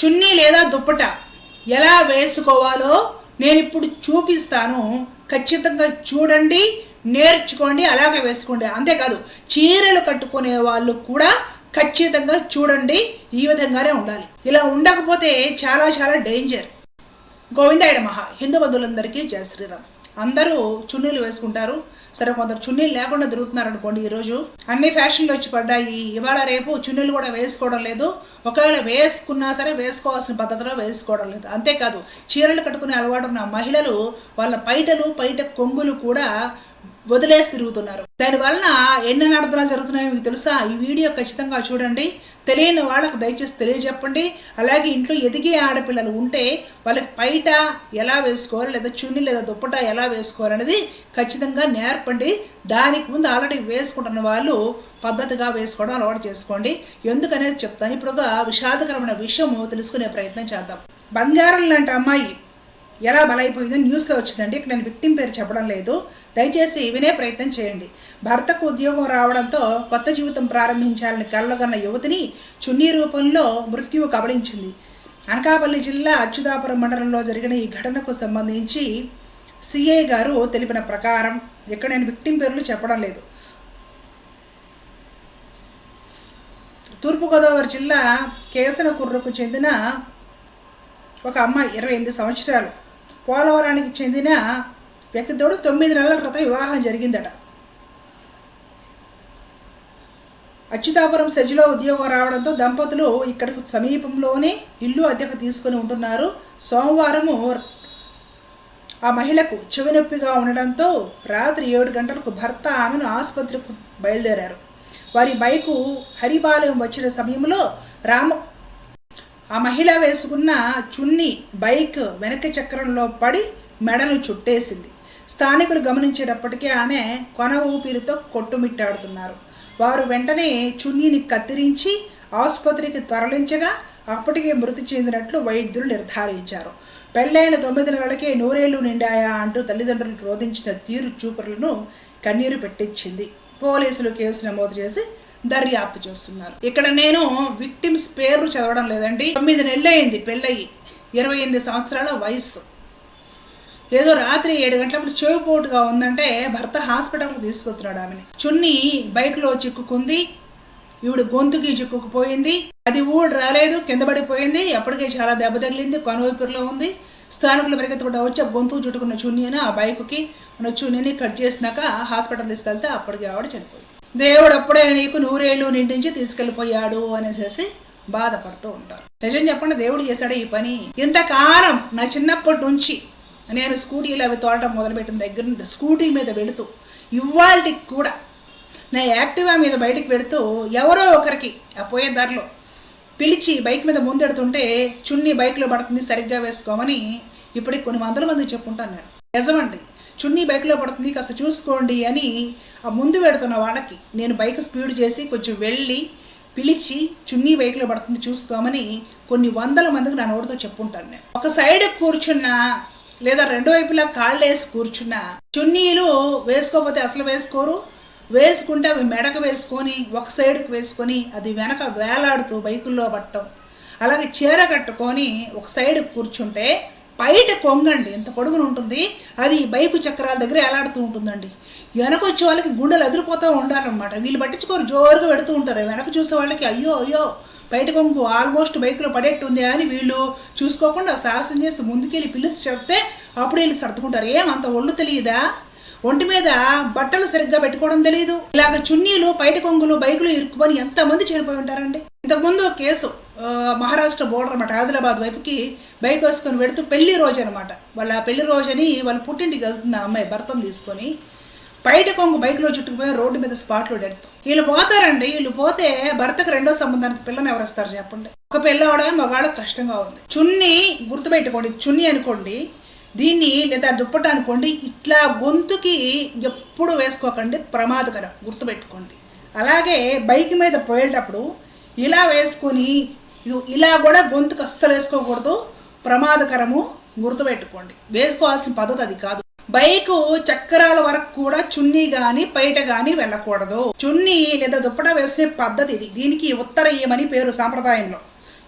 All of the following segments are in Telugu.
చున్నీ లేదా దుప్పట ఎలా వేసుకోవాలో నేను ఇప్పుడు చూపిస్తాను. ఖచ్చితంగా చూడండి నేర్చుకోండి అలాగే వేసుకోండి. అంతేకాదు చీరలు కట్టుకునే వాళ్ళు కూడా ఖచ్చితంగా చూడండి ఈ విధంగానే ఉండాలి. ఇలా ఉండకపోతే చాలా చాలా డేంజర్. గోవిందాయుడు మహా హిందూ బంధువులందరికీ జయ శ్రీరామ్. అందరూ చున్నీలు వేసుకుంటారు. సరే కొందరు చున్నీలు లేకుండా తిరుగుతున్నారు అనుకోండి ఈరోజు అన్ని ఫ్యాషన్లు వచ్చి పడ్డాయి. ఇవాళ రేపు చున్నీలు కూడా వేసుకోవడం లేదు. ఒకవేళ వేసుకున్నా సరే వేసుకోవాల్సిన పద్ధతిలో వేసుకోవడం లేదు. అంతేకాదు చీరలు కట్టుకునే అలవాటు ఉన్న మహిళలు వాళ్ళ పైటలు పైట కొంగులు కూడా వదిలేసి తిరుగుతున్నారు. దానివలన ఎన్ని అనర్థాలు జరుగుతున్నాయో మీకు తెలుసా? ఈ వీడియో ఖచ్చితంగా చూడండి. తెలియని వాళ్ళకి దయచేసి తెలియజెప్పండి. అలాగే ఇంట్లో ఎదిగే ఆడపిల్లలు ఉంటే వాళ్ళకి పైట ఎలా వేసుకోవాలి లేదా చున్ని లేదా దుప్పట ఎలా వేసుకోవాలి అనేది ఖచ్చితంగా నేర్పండి. దానికి ముందు ఆల్రెడీ వేసుకుంటున్న వాళ్ళు పద్ధతిగా వేసుకోవడం అలవాటు చేసుకోండి. ఎందుకనేది చెప్తాను. ఇప్పుడు ఒక విషాదకరమైన విషయము తెలుసుకునే ప్రయత్నం చేద్దాం. బంగారం లాంటి అమ్మాయి ఎలా బలైపోయిందో న్యూస్లో వచ్చిందండి. ఇక్కడ నేను విక్టిం పేరు చెప్పడం లేదు. దయచేసి వినే ప్రయత్నం చేయండి. భర్తకు ఉద్యోగం రావడంతో కొత్త జీవితం ప్రారంభించాలని కలలుగన్న యువతిని చున్నీ రూపంలో మృత్యువు కబళించింది. అనకాపల్లి జిల్లా అచ్యుతాపురం మండలంలో జరిగిన ఈ ఘటనకు సంబంధించి సిఐ గారు తెలిపిన ప్రకారం ఇక్కడ నేను విక్టిం పేర్లు చెప్పడం లేదు. తూర్పుగోదావరి జిల్లా కేసనకుర్రకు చెందిన ఒక అమ్మాయి ఇరవై ఎనిమిది సంవత్సరాలు. పోలవరానికి చెందిన వ్యక్తితోడు తొమ్మిది నెలల క్రితం వివాహం జరిగిందట. అచ్యుతాపురం సెజ్లో ఉద్యోగం రావడంతో దంపతులు ఇక్కడకు సమీపంలోనే ఇల్లు అద్దెకు తీసుకుని ఉంటున్నారు. సోమవారము ఆ మహిళకు చెవి నొప్పిగా ఉండడంతో రాత్రి ఏడు గంటలకు భర్త ఆమెను ఆసుపత్రికి బయలుదేరారు. వారి బైకు హరిపాలెం వచ్చిన సమయంలో రామ ఆ మహిళ వేసుకున్న చున్ని బైక్ వెనక చక్రంలో పడి మెడను చుట్టేసింది. స్థానికులు గమనించేటప్పటికీ ఆమె కొన ఊపిరితో కొట్టుమిట్టాడుతున్నారు. వారు వెంటనే చున్నీని కత్తిరించి ఆసుపత్రికి తరలించగా అప్పటికే మృతి చెందినట్లు వైద్యులు నిర్ధారించారు. పెళ్ళైన తొమ్మిది నెలలకే నూరేళ్ళు నిండాయా అంటూ తల్లిదండ్రులు రోధించిన తీరు చూపులను కన్నీరు పెట్టించింది. పోలీసులు కేసు నమోదు చేసి దర్యాప్తు చేస్తున్నారు. ఇక్కడ నేను విక్టిమ్స్ పేర్లు చదవడం లేదండి. తొమ్మిది నెలలు అయింది పెళ్ళయి. ఇరవై ఎనిమిది సంవత్సరాల వయస్సు. ఏదో రాత్రి ఏడు గంటలప్పుడు చెవిపోటుగా ఉందంటే భర్త హాస్పిటల్కి తీసుకొస్తున్నాడు ఆమెని. చున్ని బైక్లో చిక్కుకుంది. ఈవిడ గొంతుకి చిక్కుకుపోయింది. అది ఊడు రాలేదు కింద పడిపోయింది. అప్పటికే చాలా దెబ్బ తగిలింది కనువైపులో ఉంది. స్థానికులు పరిగెత్తకుండా వచ్చి ఆ గొంతు చుట్టుకున్న చున్నీని ఆ బైక్కి ఉన్న చున్నీని కట్ చేసినాక హాస్పిటల్ తీసుకెళ్తే అప్పటికి ఆవిడ చనిపోయింది. దేవుడు అప్పుడే నీకు నూరేళ్ళు నిండించి తీసుకెళ్ళిపోయాడు అనేసి బాధపడుతూ ఉంటారు. నిజం చెప్పండి దేవుడు చేశాడు ఈ పని. ఇంతకాలం నా చిన్నప్పటి నుంచి నేను స్కూటీలు అవి తోడటం మొదలుపెట్టిన దగ్గర నుండి స్కూటీ మీద వెళుతూ ఇవాళకి కూడా నా యాక్టివా మీద బయటికి పెడుతూ ఎవరో ఒకరికి ఆ పోయే దారిలో పిలిచి బైక్ మీద ముందెడుతుంటే చున్నీ బైక్లో పడుతుంది సరిగ్గా వేసుకోమని ఇప్పటికి కొన్ని వందల మంది చెప్పుంటాను నిజమండి చున్నీ బైక్లో పడుతుంది కాస్త చూసుకోండి అని ఆ ముందు పెడుతున్న వాళ్ళకి నేను బైక్ స్పీడ్ చేసి కొంచెం వెళ్ళి పిలిచి చున్నీ బైక్లో పడుతుంది చూసుకోమని కొన్ని వందల మందికి నా నోటితో చెప్పుంటాను నేను. ఒక సైడ్ కూర్చున్న లేదా రెండో వైపులా కాళ్ళు వేసి కూర్చున్నా చున్నీలు వేసుకోకపోతే అసలు వేసుకోరు? వేసుకుంటే అవి మెడకు వేసుకొని ఒక సైడ్కి వేసుకొని అది వెనక వేలాడుతూ బైకుల్లో పట్టడం. అలాగే చీర కట్టుకొని ఒక సైడ్ కూర్చుంటే బయట కొంగండి ఎంత పొడుగున ఉంటుంది అది బైకు చక్రాల దగ్గర వేలాడుతూ ఉంటుందండి. వెనక వచ్చే వాళ్ళకి గుండెలు ఎదిరిపోతూ ఉండాలన్నమాట. వీళ్ళు పట్టించుకోరు జోరుగా పెడుతూ ఉంటారు. వెనక చూసే వాళ్ళకి అయ్యో అయ్యో బయట కొంగు ఆల్మోస్ట్ బైక్లో పడేట్టుంది అని వీళ్ళు చూసుకోకుండా సాహసం చేసి ముందుకెళ్ళి పిలిచి చెప్తే అప్పుడు వీళ్ళు సర్దుకుంటారు. ఏం అంత ఒళ్ళు తెలియదా? ఒంటి మీద బట్టలు సరిగ్గా పెట్టుకోవడం తెలియదు ఇలాగ చున్నీలు బయట కొంగులు బైకులు ఇరుక్కుని ఎంతమంది చనిపోయి ఉంటారండి? ఇంతకుముందు కేసు మహారాష్ట్ర బోర్డర్ అనమాట ఆదిలాబాద్ వైపుకి బైక్ వేసుకొని పెడుతూ పెళ్ళి రోజు అనమాట వాళ్ళ పెళ్ళి రోజని వాళ్ళ పుట్టింటికి వెళ్తుంది ఆ అమ్మాయి భర్తను తీసుకొని బయట కొంగు బైక్లో చుట్టుకుపోయి రోడ్డు మీద స్పాట్లో డెడ్త్ వీళ్ళు పోతారండి. వీళ్ళు పోతే భర్తకు రెండో సంబంధానికి పిల్లని ఎవరు వస్తారు చెప్పండి. ఒక పిల్లవాడ మగాళ్ళకి కష్టంగా ఉంది. చున్ని గుర్తుపెట్టుకోండి. చున్ని అనుకోండి. దీన్ని లేదా దుప్పట అనుకోండి. ఇట్లా గొంతుకి ఎప్పుడు వేసుకోకండి. ప్రమాదకరం. గుర్తుపెట్టుకోండి. అలాగే బైక్ మీద పోయేటప్పుడు ఇలా వేసుకొని ఇలా కూడా గొంతుకు అస్సలు వేసుకోకూడదు. ప్రమాదకరము గుర్తుపెట్టుకోండి. వేసుకోవాల్సిన పద్ధతి అది కాదు. బైకు చక్రాల వరకు కూడా చున్నీ గాని పైట గాని వెళ్ళకూడదు. చున్నీ లేదా దుప్పట వేసే పద్ధతి ఇది. దీనికి ఉత్తరయ్యమని పేరు సాంప్రదాయంలో.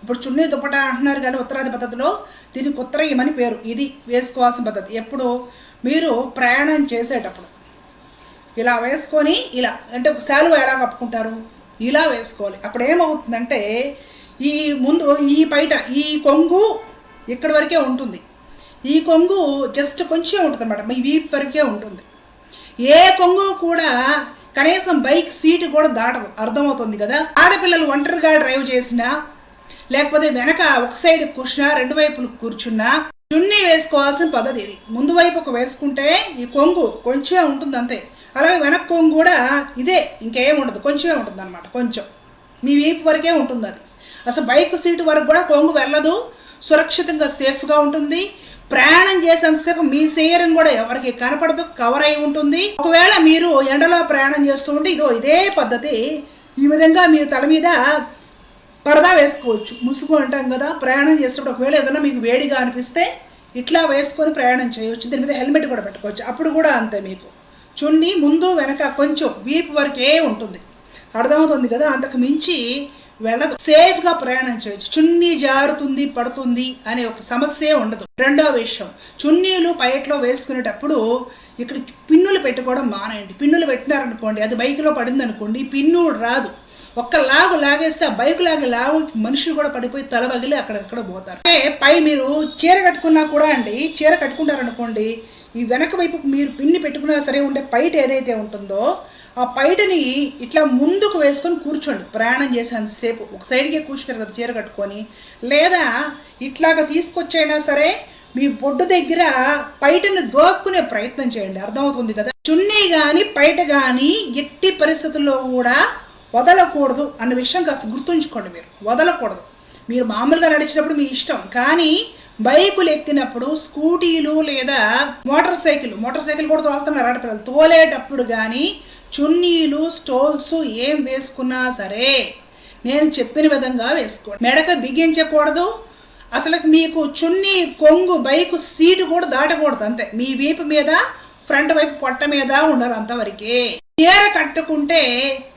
ఇప్పుడు చున్నీ దుప్పట అంటున్నారు కానీ ఉత్తరాది పద్ధతిలో దీనికి ఉత్తరయ్యమని పేరు. ఇది వేసుకోవాల్సిన పద్ధతి. ఎప్పుడు? మీరు ప్రయాణం చేసేటప్పుడు. ఇలా వేసుకొని ఇలా అంటే శాలువ ఎలా కప్పుకుంటారు? ఇలా వేసుకోవాలి. అప్పుడు ఏమవుతుందంటే ఈ ముందు ఈ పైట ఈ కొంగు ఇక్కడి వరకే ఉంటుంది. ఈ కొంగు జస్ట్ కొంచెం ఉంటుంది అన్నమాట మీ వీప్ వరకే ఉంటుంది. ఏ కొంగు కూడా కనీసం బైక్ సీటు కూడా దాటదు. అర్థమవుతుంది కదా? ఆడపిల్లలు ఒంటరిగా డ్రైవ్ చేసినా లేకపోతే వెనక ఒక సైడ్ కూర్చున్నా రెండు వైపులు కూర్చున్నా చున్నీ వేసుకోవాల్సిన పద్ధతి ఇది. ముందు వైపు ఒక వేసుకుంటే ఈ కొంగు కొంచెం ఉంటుంది అంతే అలాగే వెనక కొంగు కూడా ఇదే ఇంకేం ఉండదు. కొంచెమే ఉంటుంది అనమాట కొంచెం. మీ వీపు వరకే ఉంటుంది అది అసలు బైక్ సీటు వరకు కూడా కొంగు వెళ్ళదు. సురక్షితంగా సేఫ్గా ఉంటుంది. ప్రయాణం చేసేంతసేపు మీ శరీరం కూడా ఎవరికి కనపడదు కవర్ అయి ఉంటుంది. ఒకవేళ మీరు ఎండలో ప్రయాణం చేస్తూ ఉంటే ఇదో ఇదే పద్ధతి. ఈ విధంగా మీరు తల మీద పరదా వేసుకోవచ్చు. ముసుగు అంటాం కదా ప్రయాణం చేసేటప్పుడు ఒకవేళ ఏదైనా మీకు వేడిగా అనిపిస్తే ఇట్లా వేసుకొని ప్రయాణం చేయవచ్చు. దీని మీద హెల్మెట్ కూడా పెట్టుకోవచ్చు. అప్పుడు కూడా అంతే మీకు. చున్నీ ముందు వెనక కొంచెం వీపు వరకే ఉంటుంది. అర్థమవుతుంది కదా? అంతకు మించి వెళ్ళదు. సేఫ్గా ప్రయాణం చేయొచ్చు. చున్నీ జారుతుంది పడుతుంది అనే ఒక సమస్య ఉండదు. రెండో విషయం చున్నీలు పైట్లో వేసుకునేటప్పుడు ఇక్కడ పిన్నులు పెట్టుకోవడం మానేయండి. పిన్నులు పెట్టినారనుకోండి అది బైక్లో పడింది అనుకోండి పిన్ను రాదు. ఒక్క లాగు లాగేస్తే ఆ బైక్ లాగే లాగు మనుషులు కూడా పడిపోయి తల పగిలి అక్కడక్కడ పోతారు. అంటే పై మీరు చీర కట్టుకున్నా కూడా అండి చీర కట్టుకుంటారనుకోండి ఈ వెనక వైపు మీరు పిన్ని పెట్టుకున్నా సరే ఉండే పైట ఏదైతే ఉంటుందో ఆ పైటని ఇట్లా ముందుకు వేసుకొని కూర్చోండి. ప్రయాణం చేసేంతసేపు ఒక సైడ్కే కూర్చుంటారు కదా చీర కట్టుకొని. లేదా ఇట్లాగా తీసుకొచ్చైనా సరే మీ బొడ్డు దగ్గర పైటని దోక్కునే ప్రయత్నం చేయండి. అర్థమవుతుంది కదా? చున్నీ కానీ పైట కానీ ఎట్టి పరిస్థితుల్లో కూడా వదలకూడదు అన్న విషయం కాస్త గుర్తుంచుకోండి మీరు. వదలకూడదు. మీరు మామూలుగా నడిచినప్పుడు మీ ఇష్టం. కానీ బైకులు ఎక్కినప్పుడు స్కూటీలు లేదా మోటార్ సైకిల్ మోటార్ సైకిల్ కూడా తోలుతున్నారు ఆడపిల్లలు. తోలేటప్పుడు కానీ చున్నీలు స్టోల్స్ ఏం వేసుకున్నా సరే నేను చెప్పిన విధంగా వేసుకోండి. మెడక బిగించకూడదు. అసలు మీకు చున్నీ కొంగు బైకు సీటు కూడా దాటకూడదు అంతే. మీ వీపు మీద ఫ్రంట్ వైపు పొట్ట మీద ఉండాలి అంతవరకే. చీర కట్టుకుంటే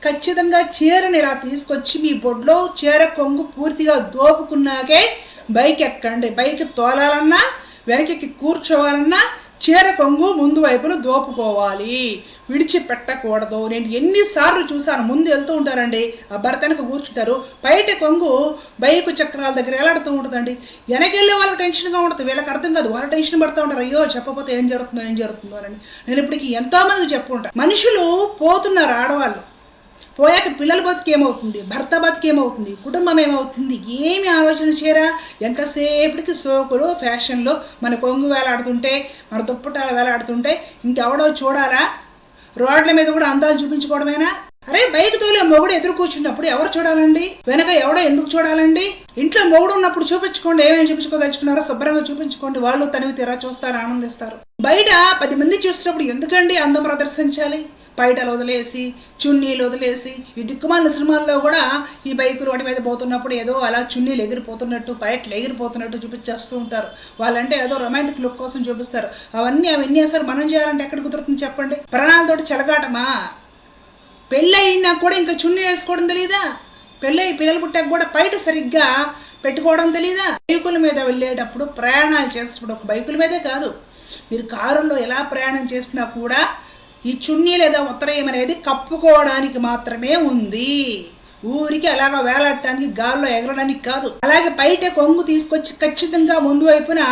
ఖచ్చితంగా చీరని ఇలా తీసుకొచ్చి మీ బొడ్లో చీర కొంగు పూర్తిగా దోపుకున్నాకే బైక్ ఎక్కండి. బైక్ తోలాలన్నా వెనక్కి కూర్చోవాలన్నా చీర కొంగు ముందు వైపున దోపుకోవాలి. విడిచిపెట్టకూడదు. నేను ఎన్నిసార్లు చూశాను ముందు వెళ్తూ ఉంటారండి. ఆ భర్త వెనక కూర్చుంటారు. బయట కొంగు బైకు చక్రాల దగ్గర ఎలాడుతూ ఉంటుందండి. వెనకెళ్ళే వాళ్ళకి టెన్షన్గా ఉంటుంది వీళ్ళకి అర్థం కాదు వాళ్ళు టెన్షన్ పడుతూ ఉంటారు. అయ్యో చెప్పకపోతే ఏం జరుగుతుందో ఏం జరుగుతుందో అని. నేను ఇప్పటికి ఎంతోమంది చెప్పుకుంటాను మనుషులు పోతున్నారు ఆడవాళ్ళు. పోయాక పిల్లల బతికి ఏమవుతుంది? భర్త బతికి ఏమవుతుంది? కుటుంబం ఏమవుతుంది? ఏమి ఆలోచన చేయరా ఎంతసేపటికి సోకులు ఫ్యాషన్లో మన కొంగు వేలాడుతుంటే మన దుప్పటాలు వేలాడుతుంటే ఇంకెవడో చూడాలా? రోడ్ల మీద కూడా అందాలు చూపించుకోవడమేనా? అరే బైక్ తోలే మొగుడు ఎదురు కూర్చున్నప్పుడు ఎవరు చూడాలండి? వెనక ఎవడో ఎందుకు చూడాలండి? ఇంట్లో మొగుడు ఉన్నప్పుడు చూపించుకోండి ఏమేమి చూపించుకోదలుచుకున్నారో శుభ్రంగా చూపించుకోండి. వాళ్ళు తనివి తీరా చూస్తారు ఆనందిస్తారు. బయట పది మంది చూసినప్పుడు ఎందుకండి అందం ప్రదర్శించాలి? పైటలు వదిలేసి చున్నీలు వదిలేసి ఈ దిక్కుమాలిన సినిమాల్లో కూడా ఈ బైక్ రోడ్డు మీద పోతున్నప్పుడు ఏదో అలా చున్నీలు ఎగిరిపోతున్నట్టు పైటలు ఎగిరిపోతున్నట్టు చూపించేస్తూ ఉంటారు. వాళ్ళంటే ఏదో రొమాంటిక్ లుక్ కోసం చూపిస్తారు. అవన్నీ అవన్నీ అసలు మనం చేయాలంటే ఎక్కడ కుదురుతుంది చెప్పండి? ప్రాణాలతోటి చెలగాటమా? పెళ్ళి అయినా కూడా ఇంకా చున్నీ వేసుకోవడం తెలియదా పెళ్ళి పిల్లలు పుట్టాక కూడా బయట సరిగ్గా పెట్టుకోవడం తెలీదా? బైకుల మీద వెళ్ళేటప్పుడు ప్రయాణాలు చేసేటప్పుడు ఒక బైకుల మీదే కాదు. మీరు కారులో ఎలా ప్రయాణం చేసినా కూడా ఈ చున్నీ లేదా ఉత్తరయం అనేది కప్పుకోవడానికి మాత్రమే ఉంది. ఊరికి అలాగా వేలాడటానికి గాల్లో ఎగరడానికి కాదు. అలాగే బయట కొంగు తీసుకొచ్చి ఖచ్చితంగా ముందు వైపున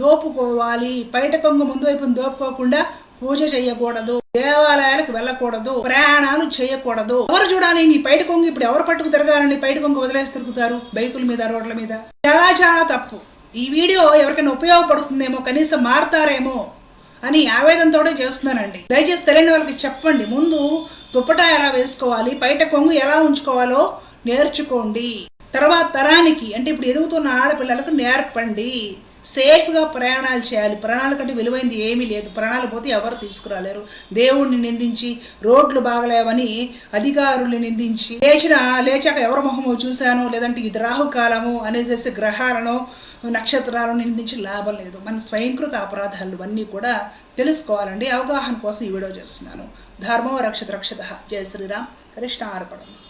దోపుకోవాలి. బయట కొంగు ముందు వైపున దోపుకోకుండా పూజ చేయకూడదు. దేవాలయాలకు వెళ్ళకూడదు. ప్రయాణాలు చేయకూడదు. ఎవరు చూడాలి? మీ బయట కొంగు ఇప్పుడు ఎవరు పట్టుకు తిరగాలని బయట కొంగు వదిలేసి తిరుగుతారు? బైకుల మీద రోడ్ల మీద? చాలా చాలా తప్పు. ఈ వీడియో ఎవరికైనా ఉపయోగపడుతుందేమో? కనీసం మారతారేమో? అని ఆవేదనతోనే చేస్తున్నానండి. దయచేసి తెలియని వాళ్ళకి చెప్పండి. ముందు దుప్పటా ఎలా వేసుకోవాలి? బయట కొంగు ఎలా ఉంచుకోవాలో నేర్చుకోండి. తర్వాత తరానికి అంటే ఇప్పుడు ఎదుగుతున్న ఆడపిల్లలకు నేర్పండి. సేఫ్గా ప్రయాణాలు చేయాలి. ప్రాణాల కంటే విలువైంది ఏమీ లేదు. ప్రాణాలు పోతే ఎవరు తీసుకురాలేరు. దేవుణ్ణి నిందించి రోడ్లు బాగలేవని అధికారుల్ని నిందించి లేచిన లేచాక ఎవరి మొహమో చూశాను లేదంటే ఇది రాహుకాలము అనేసి గ్రహాలను నక్షత్రాలను నిందించి లాభం లేదు. మన స్వయంకృత అపరాధాలు అన్నీ కూడా తెలుసుకోవాలండి. అవగాహన కోసం ఈ వీడియో చేస్తున్నాను. ధర్మో రక్షత రక్షత. జయ శ్రీరామ్. కృష్ణ అర్పణం